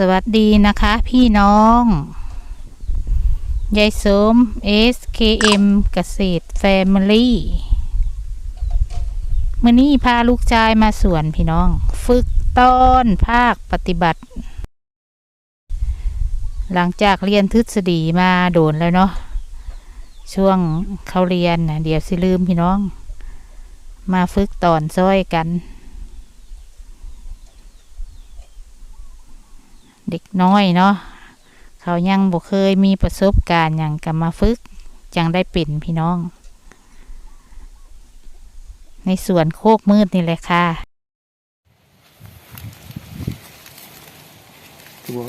สวัสดีนะคะพี่น้อง ยายสม SKM เกษตรแฟมิลี่มื่อนี้พาลูกชายมาสวนพี่น้อง ฝึกตอนภาคปฏิบัติ หลังจากเรียนทฤษฎีมาโดนแล้วเนาะช่วงเขาเรียนนะเดี๋ยวสิลืมพี่น้อง มาฝึกตอนซ้อยกัน เด็กน้อยเนาะเขายังบ่เคยมีประสบการณ์อย่างกับมาฝึกจังได้เป็นพี่น้อง ในสวนโคกมืดนี่แหละค่ะตัว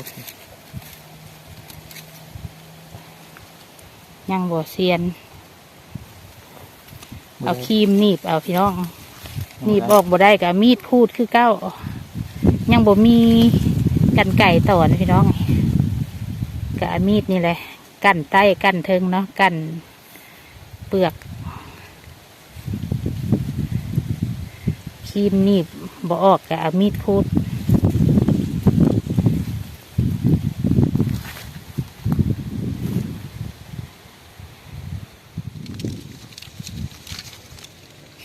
ยังบ่เซียน เอาครีมหนีบเอาพี่น้องหนีบออกบ่ได้กับมีดคูดคือเก้า ยังบ่มี กันไก่ต่อนะพี่น้องกับมีดนี่แหละ กั้นใต้กั้นเทิงเนาะกั้นเปลือกครีมนีบบ่ออกกับมีดคูด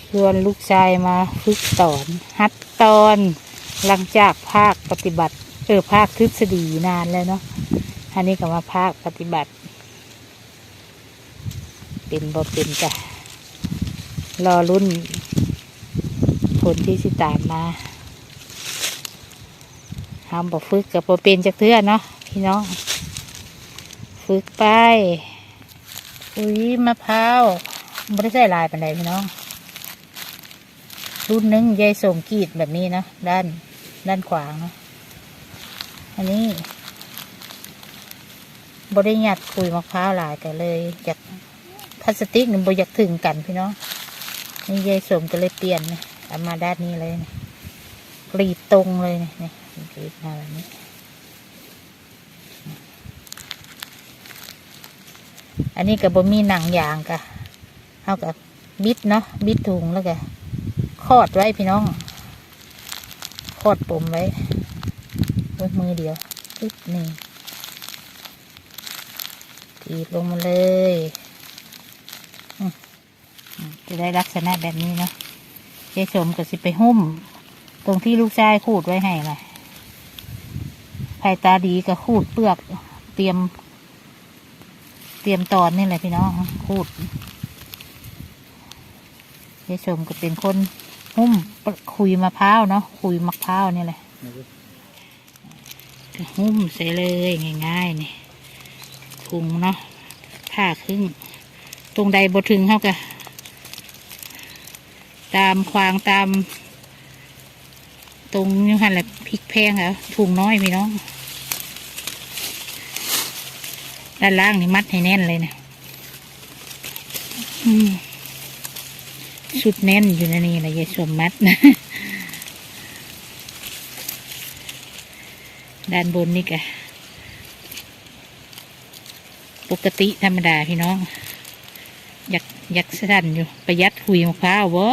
ชวนลูกชายมาฝึกสอนฮัดตอน หลังจากภาคปฏิบัติ เออภาคทฤษฎีนานแล้วเนาะอันนี้ก็มาภาคปฏิบัติ เป็นบ่เป็นจ้ะรอรุ่น ผลที่สิตามมาทำบ่ฝึกกับบ่เป็นจักเทือเนาะพี่น้อง ฝึกไปอุ้ยมะพร้าวไม่ได้ใส่ลายปันใดพี่น้อง รุ่นหนึงยายส่งกรีดแบบนี้นะด้านด้านขวางเนาะ อันนี้บริยัดคุยมะพร้าวหลายแต่เลยอยากพลาสติกหนึ่งบอยากถึงกันพี่น้องนี่ยายสมก็เลยเปลี่ยนนะเอามาด้านนี้เลยนะกรีดตรงเลยนะนี่กรีดมาแบบนี้อันนี้กับบมีหนังยางกะเอากับบิดเนาะบิดถุงแล้วก็คอดไว้พี่น้อง คอดปุ่มไว้ ไว้มือเดียวปึ๊บนี่ตีบลงมาเลยจะได้ลักษณะแบบนี้เนาะยายสมก็สิไปหุ้ม ตรงที่ลูกชายขูดไว้ให้เล่ะภายตาดีก็ขูดเปลือก เตรียม เตรียมตอนนี่แหละพี่น้องพูดยายชมก็เป็นคนหุ้มคุยมะพร้าวเนาะคุยมะพร้าวนี่แหละ หุ้มใส่เลยง่ายๆนี่ถุงเนาะผ้าครึ่ง ตรงใดบถึงเขาก็ตามควางตาม ตรงนี้หันแหละพริกแพงแล้วถุงน้อยพี่น้องด้านล่างนี่มัดให้แน่นเลยเนะอืมสุดแน่นอยู่ในนี่แหละยายสวมมัดนะ ด้านบนนี่กะปกติธรรมดาพี่น้อง อยากอยากสั่นอยู่ ประหยัดหุยมะพร้าววะ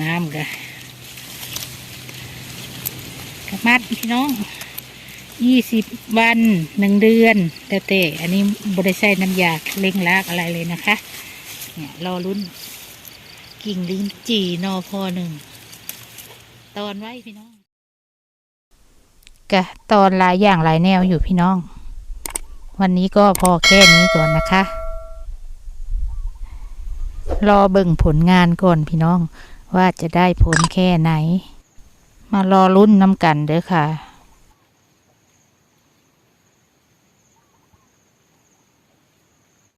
น้ำกะกระมัดพี่น้องยี่สิบวันหนึ่งเดือนแต่แต่อันนี้บริใส่น้ำยาเล่งลากอะไรเลยนะคะ เนี่ยรอรุ่น กิ่งลิ้นจี่นอพอหนึ่ง ตอนไว้พี่น้องกะตอนหลายอย่างหลายแนวอยู่พี่น้อง วันนี้ก็พอแค่นี้ก่อนนะคะ รอเบิ่งผลงานก่อนพี่น้อง ว่าจะได้ผลแค่ไหน มารอรุ่นน้ำกันเด้อค่ะ